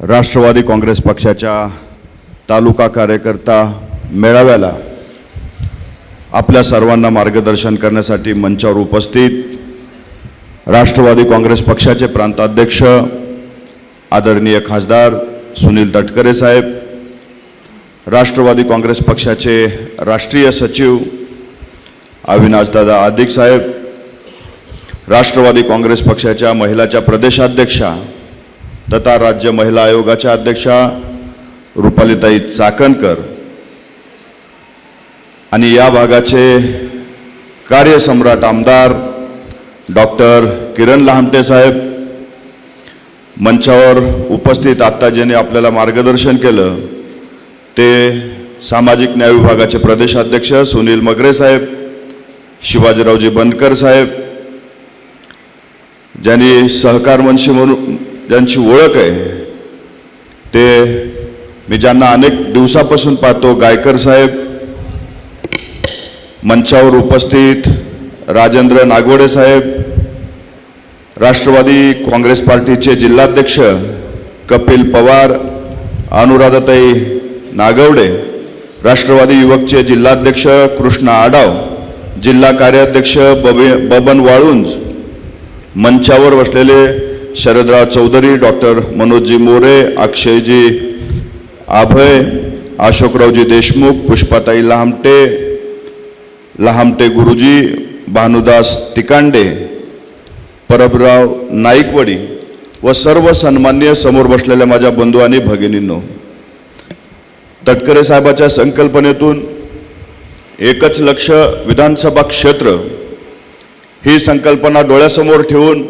राष्ट्रवादी काँग्रेस पक्षाच्या तालुका कार्यकर्ता मेळाव्याला आपल्या सर्वांना मार्गदर्शन करण्यासाठी मंचावर उपस्थित राष्ट्रवादी काँग्रेस पक्षाचे प्रांताध्यक्ष आदरणीय खासदार सुनील तटकरे साहेब राष्ट्रवादी काँग्रेस पक्षाचे राष्ट्रीय सचिव अविनाशदादा आदिक साहेब राष्ट्रवादी काँग्रेस पक्षाच्या महिलाच्या प्रदेशाध्यक्षा तथा राज्य महिला आयोगाच्या अध्यक्षा रुपालीताई चाकणकर आणि या भागाचे कार्यसम्राट आमदार डॉक्टर किरण लहामटे साहेब मंचावर उपस्थित आत्ता ज्याने आपल्याला मार्गदर्शन केलं ते सामाजिक न्याय विभागाचे प्रदेशाध्यक्ष सुनील मगरे साहेब शिवाजीरावजी बनकर साहेब ज्यांनी सहकार मनशी म्हणून ज्यांची ओळख आहे ते मी ज्यांना अनेक दिवसापासून पाहतो गायकर साहेब मंचावर उपस्थित राजेंद्र नागवडे साहेब राष्ट्रवादी काँग्रेस पार्टीचे जिल्हाध्यक्ष कपिल पवार अनुराधाताई नागवडे राष्ट्रवादी युवकचे जिल्हाध्यक्ष कृष्णा आडाव जिल्हा कार्याध्यक्ष बबे बबन वाळुंज मंचावर बसलेले शरदराव चौधरी डॉक्टर मनोजजी मोरे अक्षयजी आभय अशोकरावजी देशमुख पुष्पाताई लहामटे लहामटे गुरुजी भानुदास तिकांडे परबराव नाईकवडी व सर्व सन्मान्य समोर बसलेल्या माझ्या बंधू आणि भगिनींनो तटकरे साहेबाच्या संकल्पनेतून एकच लक्ष विधानसभा क्षेत्र ही संकल्पना डोळ्यासमोर ठेवून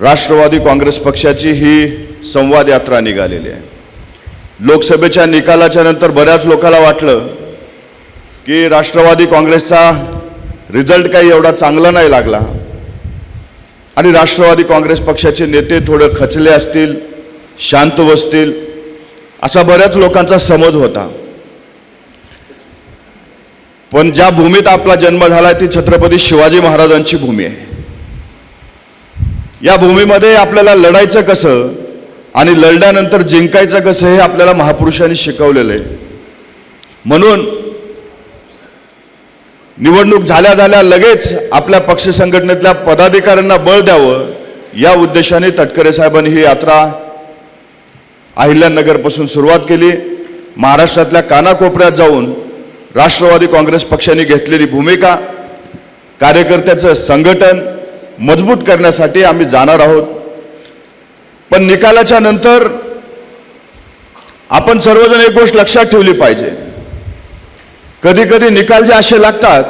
राष्ट्रवादी काँग्रेस पक्षाची ही संवाद यात्रा निघालेली आहे. लोकसभेच्या निकालाच्या नंतर बऱ्याच लोकांना वाटलं की राष्ट्रवादी काँग्रेसचा रिझल्ट काही एवढा चांगला नाही लागला. आणि राष्ट्रवादी काँग्रेस पक्षाचे नेते थोडं खचले असतील शांत बसतील असा बऱ्याच लोकांचा समज होता. पण ज्या भूमीत आपला जन्म झाला ती छत्रपती शिवाजी महाराजांची भूमी आहे. या भूमीमध्ये आपल्याला लढायचं कसं आणि लढल्यानंतर जिंकायचं कसं हे आपल्याला महापुरुषांनी शिकवलेलं आहे. म्हणून निवडणूक झाल्या झाल्या लगेच आपल्या पक्ष संघटनेतल्या पदाधिकाऱ्यांना बळ द्यावं या उद्देशाने तटकरे साहेबांनी ही यात्रा अहिल्यानगरपासून सुरुवात केली. महाराष्ट्रातल्या कानाकोपऱ्यात जाऊन राष्ट्रवादी काँग्रेस पक्षाने घेतलेली भूमिका कार्यकर्त्याचं संघटन मजबूत करण्यासाठी आम्ही जाणार आहोत. पण निकालाच्या नंतर आपण सर्वजण एक गोष्ट लक्षात ठेवली पाहिजे. कधी कधी निकाल जे असे लागतात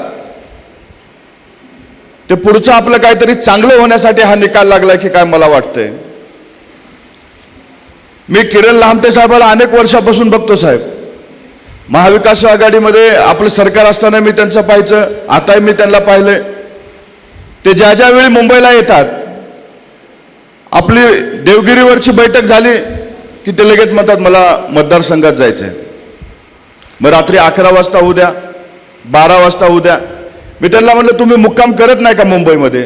ते पुढचं आपलं काहीतरी चांगलं होण्यासाठी हा निकाल लागला की काय मला वाटतंय. मी किरण लामटे साहेबाला अनेक वर्षापासून बघतो साहेब. महाविकास आघाडीमध्ये आपलं सरकार असताना मी त्यांचं पाहायचं आताही मी त्यांना पाहिलंय. ते ज्या ज्या वेळी मुंबईला येतात आपली देवगिरीवरची बैठक झाली की ते लगेच म्हणतात मला मतदारसंघात जायचंय. मग रात्री अकरा वाजता उद्या बारा वाजता उद्या मी त्यांना म्हणलं तुम्ही मुक्काम करत नाही का मुंबईमध्ये?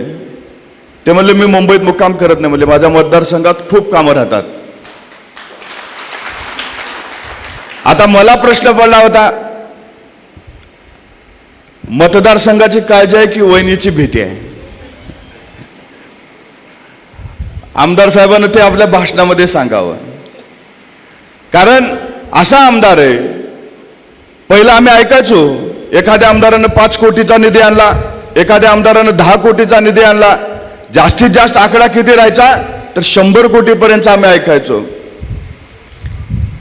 ते म्हणले मी मुंबईत मुक्काम करत नाही. म्हणले माझ्या मतदारसंघात खूप कामं राहतात. आता मला प्रश्न पडला होता मतदारसंघाची काळजी आहे की वहिनीची भीती आहे? आमदार साहेबांना ते आपल्या भाषणामध्ये सांगावं. कारण असा आमदार आहे पहिला आम्ही ऐकायचो एखाद्या आमदारानं पाच कोटीचा निधी आणला एखाद्या आमदारानं दहा कोटीचा निधी आणला जास्तीत जास्त आकडा किती राहायचा तर शंभर कोटीपर्यंत आम्ही ऐकायचो.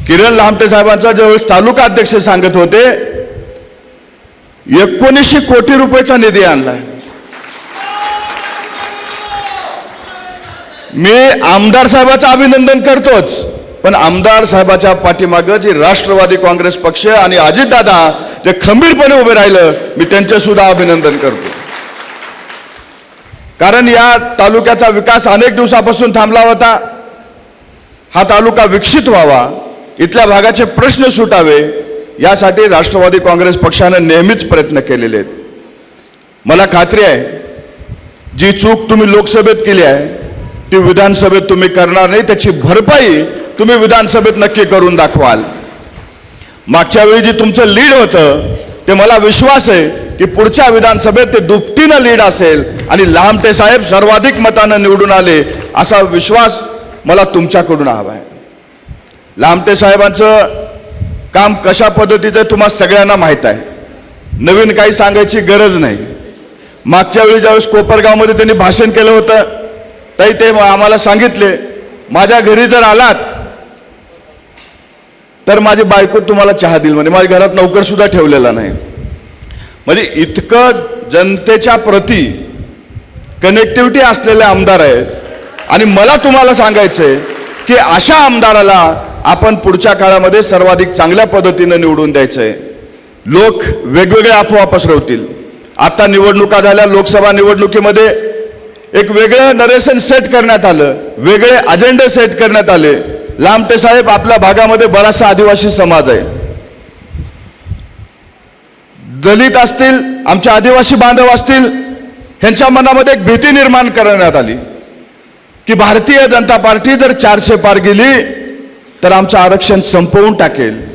किरण लामटे साहेबांचा ज्यावेळेस तालुका अध्यक्ष सांगत होते एकोणीसशे कोटी रुपयाचा निधी आणलाय. मी आमदार साहेबाचं अभिनंदन करतोच. पण आमदार साहेबाच्या पाठीमागं जे राष्ट्रवादी काँग्रेस पक्ष आणि अजितदादा जे खंबीरपणे उभे राहिलं मी त्यांचं सुद्धा अभिनंदन करतो. कारण या तालुक्याचा विकास अनेक दिवसापासून थांबला होता. हा तालुका विकसित व्हावा इथल्या भागाचे प्रश्न सुटावे यासाठी राष्ट्रवादी काँग्रेस पक्षानं नेहमीच प्रयत्न केलेले आहेत. मला खात्री आहे जी चूक तुम्ही लोकसभेत केली आहे ती विधानसभेत तुम्ही करणार नाही त्याची भरपाई तुम्ही विधानसभेत नक्की करून दाखवाल. मागच्या वेळी जे तुमचं लीड होतं ते मला विश्वास आहे की पुढच्या विधानसभेत ते दुपटीनं लीड असेल आणि लामटे साहेब सर्वाधिक मतानं निवडून आले असा विश्वास मला तुमच्याकडून हवा आहे. लामटे साहेबांचं काम कशा पद्धतीचं तुम्हाला तुम्हा सगळ्यांना माहीत आहे. नवीन काही सांगायची गरज नाही. मागच्या वेळी ज्यावेळेस कोपरगावमध्ये त्यांनी भाषण केलं होतं ताई ते आम्हाला सांगितले माझ्या घरी जर आलात तर माझी बायको तुम्हाला चहा देईल. म्हणजे माझ्या घरात नौकर सुद्धा ठेवलेला नाही. म्हणजे इतकं जनतेच्या प्रती कनेक्टिव्हिटी असलेले आमदार आहेत. आणि मला तुम्हाला सांगायचंय की अशा आमदाराला आपण पुढच्या काळामध्ये सर्वाधिक चांगल्या पद्धतीनं निवडून द्यायचंय. लोक वेगवेगळे अफवा पसरवतील. आता निवडणुका झाल्या लोकसभा निवडणुकीमध्ये एक वेगळं नरेशन सेट करण्यात आलं वेगळे अजेंडे सेट करण्यात आले. लामटे साहेब आपल्या भागामध्ये बराचसा आदिवासी समाज आहे. दलित असतील आमचे आदिवासी बांधव असतील ह्यांच्या मनामध्ये एक भीती निर्माण करण्यात आली. की भारतीय जनता पार्टी जर चारशे पार गेली तर आमचं आरक्षण संपवून टाकेल.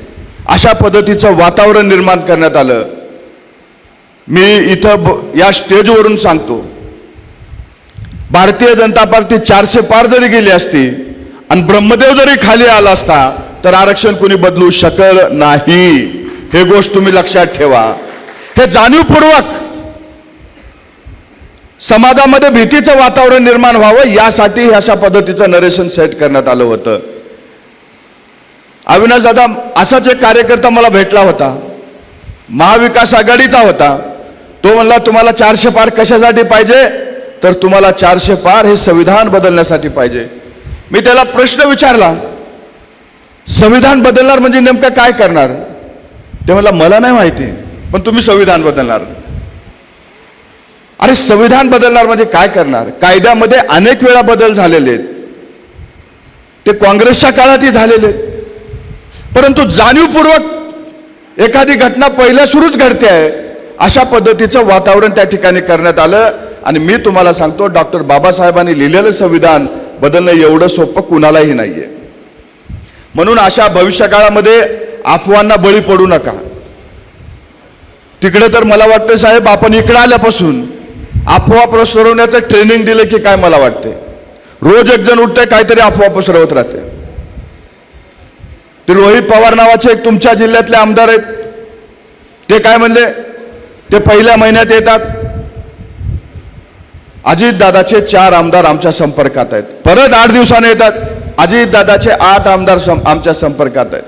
अशा पद्धतीचं वातावरण निर्माण करण्यात आलं. मी इथं ब- या स्टेजवरून सांगतो. भारतीय जनता पार्टी चारशे पार जरी गेली असती आणि ब्रह्मदेव जरी खाली आला असता तर आरक्षण कोणी बदलू शकल नाही. हे गोष्ट तुम्ही लक्षात ठेवा. हे जाणीवपूर्वक समाजामध्ये भीतीचं वातावरण निर्माण व्हावं यासाठी अशा पद्धतीचं नरेशन सेट करण्यात आलं होतं. अविनाश दादा असाच एक कार्यकर्ता मला भेटला होता. महाविकास आघाडीचा होता. तो म्हणला तुम्हाला चारशे पार कशासाठी पाहिजे? तर तुम्हाला चारशे पार हे संविधान बदलण्यासाठी पाहिजे. मी त्याला प्रश्न विचारला संविधान बदलणार म्हणजे नेमकं काय करणार? ते म्हणला मला नाही माहिती पण तुम्ही संविधान बदलणार. अरे संविधान बदलणार म्हणजे काय करणार? कायद्यामध्ये अनेक वेळा बदल झालेले आहेत. ते काँग्रेसच्या काळातही झालेले आहेत. परंतु जाणीवपूर्वक एखादी घटना पहिल्या सुरूच घडते आहे अशा पद्धतीचं वातावरण त्या ठिकाणी करण्यात आलं. आणि मी तुम्हाला सांगतो डॉक्टर बाबासाहेबांनी लिहिलेलं संविधान बदलणं एवढं सोपं कुणालाही नाही आहे म्हणून अशा भविष्यकाळामध्ये अफवांना बळी पडू नका. तिकडे तर मला वाटतं साहेब आपण इकडे आल्यापासून अफवा पसरवण्याचं ट्रेनिंग दिलं की काय मला वाटते रोज एक जण उठते काहीतरी अफवा पसरवत राहते. ते रोहित पवार नावाचे एक तुमच्या जिल्ह्यातले आमदार आहेत. ते काय म्हणले? ते पहिल्या महिन्यात येतात. अजितदादाचे चार आमदार आमच्या संपर्कात आहेत. परत आठ दिवसाने येतात. अजितदादाचे आठ आमदार आमच्या संपर्कात आहेत.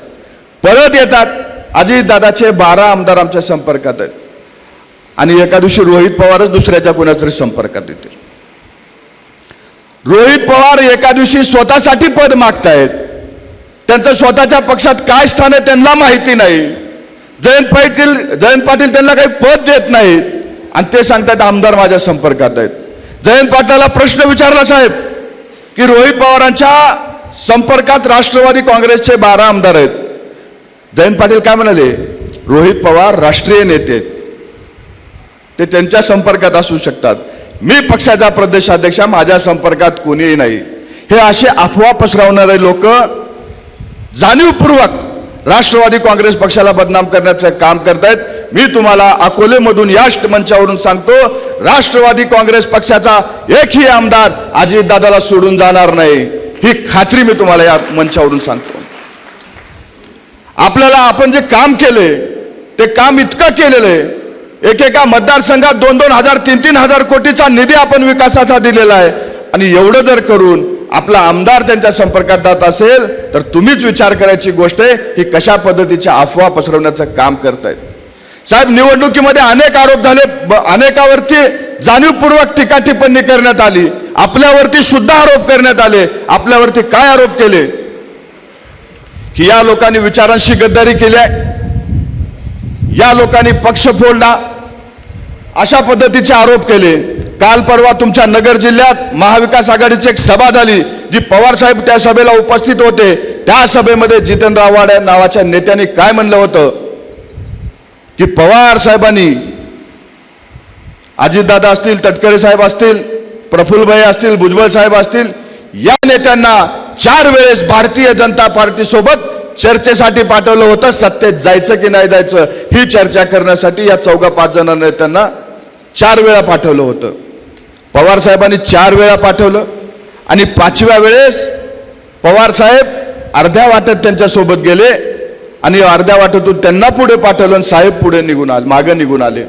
परत येतात. अजितदादाचे बारा आमदार आमच्या संपर्कात आहेत. आणि एका दिवशी रोहित पवारच दुसऱ्याच्या कोणाच्या तरी संपर्कात येतील. रोहित पवार एका दिवशी स्वतःसाठी पद मागतायत. त्यांचं स्वतःच्या पक्षात काय स्थान आहे त्यांना माहिती नाही. जयंत पाटील जयंत पाटील त्यांना काही पद देत नाहीत. आणि ते सांगतात आमदार माझ्या संपर्कात आहेत. जयंत पाटलाला प्रश्न विचारला साहेब की रोहित पवारांच्या संपर्कात राष्ट्रवादी काँग्रेसचे बारा आमदार आहेत. जयंत पाटील काय म्हणाले? रोहित पवार राष्ट्रीय नेते आहेत. ते त्यांच्या संपर्कात असू शकतात. मी पक्षाचा प्रदेशाध्यक्ष माझ्या संपर्कात कोणीही नाही. हे असे अफवा पसरवणारे लोक जाणीवपूर्वक राष्ट्रवादी काँग्रेस पक्षाला बदनाम करण्याचं काम करतायत. मी तुम्हाला अकोलेमधून या मंचावरून सांगतो राष्ट्रवादी काँग्रेस पक्षाचा एकही आमदार अजितदादाला सोडून जाणार नाही. ही खात्री मी तुम्हाला या मंचावरून सांगतो. आपल्याला आपण जे काम केले ते काम इतकं केलेलं आहे. एकेका मतदारसंघात दोन दोन हजार तीन तीन हजार कोटीचा निधी आपण विकासाचा दिलेला आहे. आणि एवढं जर करून आपला आमदार त्यांच्या संपर्कात जात असेल तर तुम्हीच विचार करायची गोष्ट आहे ही कशा पद्धतीच्या अफवा पसरवण्याचं काम करतायत. साहेब निवडणुकीमध्ये अनेक आरोप झाले ब- अनेकावरती जाणीवपूर्वक टीका टिप्पणी करण्यात आली. आपल्यावरती सुद्धा आरोप करण्यात आले. आपल्यावरती काय आरोप केले? की या लोकांनी विचारांशी गद्दारी केली आहे. या लोकांनी पक्ष फोडला. अशा पद्धतीचे आरोप केले. काल परवा तुमच्या नगर जिल्ह्यात महाविकास आघाडीची एक सभा झाली जी पवार साहेब त्या सभेला उपस्थित होते. त्या सभेमध्ये जितेंद्र आव्हाड नावाच्या नेत्यांनी काय म्हणलं होतं? की पवार साहेबांनी अजितदादा असतील तटकरे साहेब असतील प्रफुल्लभाई असतील भुजबळ साहेब असतील या नेत्यांना चार वेळेस भारतीय जनता पार्टी सोबत चर्चेसाठी पाठवलं होतं सत्तेत जायचं की नाही जायचं ही चर्चा करण्यासाठी या चौघा पाच जण नेत्यांना चार वेळा पाठवलं होतं. पवार साहेबांनी चार वेळा पाठवलं आणि पाचव्या वेळेस पवार साहेब अर्ध्या वाटत त्यांच्यासोबत गेले आणि अर्ध्या वाटेतून त्यांना पुढे पाठवलं आणि साहेब पुढे निघून आले मागे निघून आले.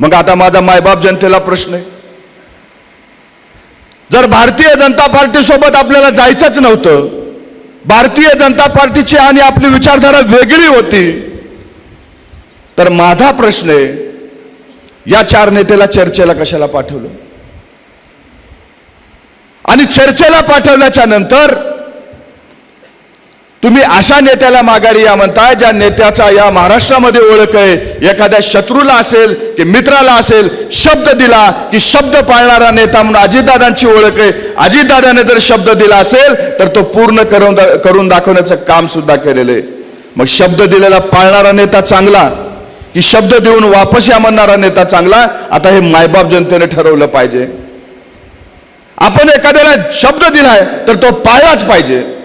मग आता माझा मायबाप जनतेला प्रश्न आहे. जर भारतीय जनता पार्टी सोबत आपल्याला जायचंच नव्हतं भारतीय जनता पार्टीची आणि आपली विचारधारा वेगळी होती तर माझा प्रश्न आहे या चार नेत्याला चर्चेला कशाला पाठवलं? आणि चर्चेला पाठवल्याच्या नंतर तुम्ही अशा नेत्याला माघारी या म्हणताय ज्या नेत्याचा या महाराष्ट्रामध्ये ओळख आहे. एखाद्या शत्रूला असेल की मित्राला असेल शब्द दिला की शब्द पाळणारा नेता म्हणून अजितदादांची ओळख आहे. अजितदादाने जर शब्द दिला असेल तर तो पूर्ण करून दा- करून दाखवण्याचं काम सुद्धा केलेलं आहे. मग शब्द दिलेला पाळणारा नेता चांगला की शब्द देऊन वापस या म्हणणारा नेता चांगला आता हे मायबाप जनतेने ठरवलं पाहिजे. आपण एखाद्याला शब्द दिलाय तर तो पाळलाच पाहिजे.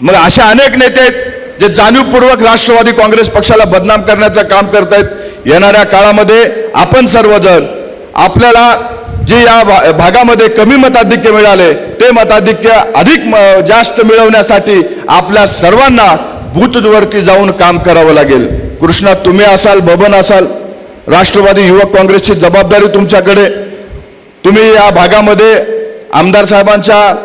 मग अशा अनेक नेते आहेत जे जाणीवपूर्वक राष्ट्रवादी काँग्रेस पक्षाला बदनाम करण्याचं काम करतायत. येणाऱ्या काळामध्ये आपण सर्वजण आपल्याला जे या भा- भागामध्ये कमी मताधिक्य मिळाले ते मताधिक्य अधिक म- जास्त मिळवण्यासाठी आपल्या सर्वांना बूथवरती जाऊन काम करावं लागेल. कृष्णा तुम्ही असाल बबन असाल राष्ट्रवादी युवक काँग्रेसची जबाबदारी तुमच्याकडे. तुम्ही या भागामध्ये आमदार साहेबांच्या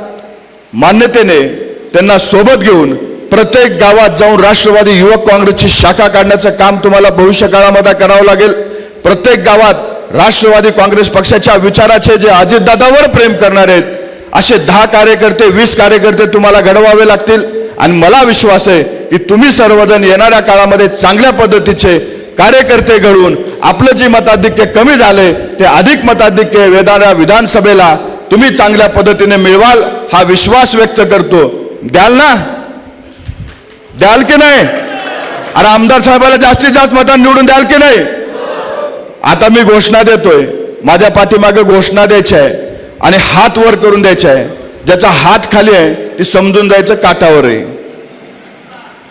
मान्यतेने त्यांना सोबत घेऊन प्रत्येक गावात जाऊन राष्ट्रवादी युवक काँग्रेसची शाखा काढण्याचं काम तुम्हाला भविष्य काळामध्ये करावं लागेल. प्रत्येक गावात राष्ट्रवादी काँग्रेस पक्षाच्या विचाराचे जे अजितदादावर प्रेम करणारे आहेत असे दहा कार्यकर्ते वीस कार्यकर्ते तुम्हाला घडवावे लागतील. आणि मला विश्वास आहे की तुम्ही सर्वजण येणाऱ्या काळामध्ये चांगल्या पद्धतीचे कार्यकर्ते घडवून आपलं जे मताधिक्य कमी झाले ते अधिक मताधिक्य वेदाऱ्या विधानसभेला तुम्ही चांगल्या पद्धतीने मिळवाल हा विश्वास व्यक्त करतो. द्याल ना? द्याल की नाही? अरे आमदार साहेबाला जास्तीत जास्त मतांनी निवडून द्याल की नाही? आता मी घोषणा देतोय. माझ्या पाठीमागे घोषणा द्यायची आहे आणि हात वर करून द्यायचे आहे. ज्याचा हात खाली आहे ती समजून जायचं काठावर आहे.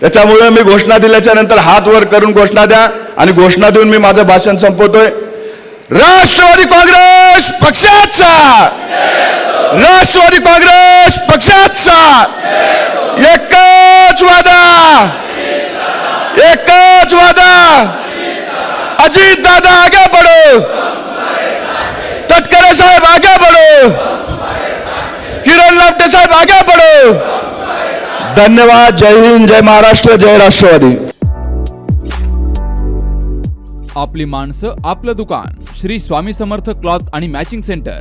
त्याच्यामुळे मी घोषणा दिल्याच्या नंतर हात वर करून घोषणा द्या आणि घोषणा देऊन मी माझं भाषण संपवतोय. राष्ट्रवादी काँग्रेस पक्षाचा! राष्ट्रवादी काँग्रेस! पक्षाचा एकच वादा एकच वादा अजित दादा आगे पडो तटकरे साहेब आगे पडो किरण लावटे साहेब आगे पडो धन्यवाद जय हिंद जय महाराष्ट्र जय राष्ट्रवादी आपली माणसं आपलं दुकान श्री स्वामी समर्थ क्लॉथ आणि मॅचिंग सेंटर.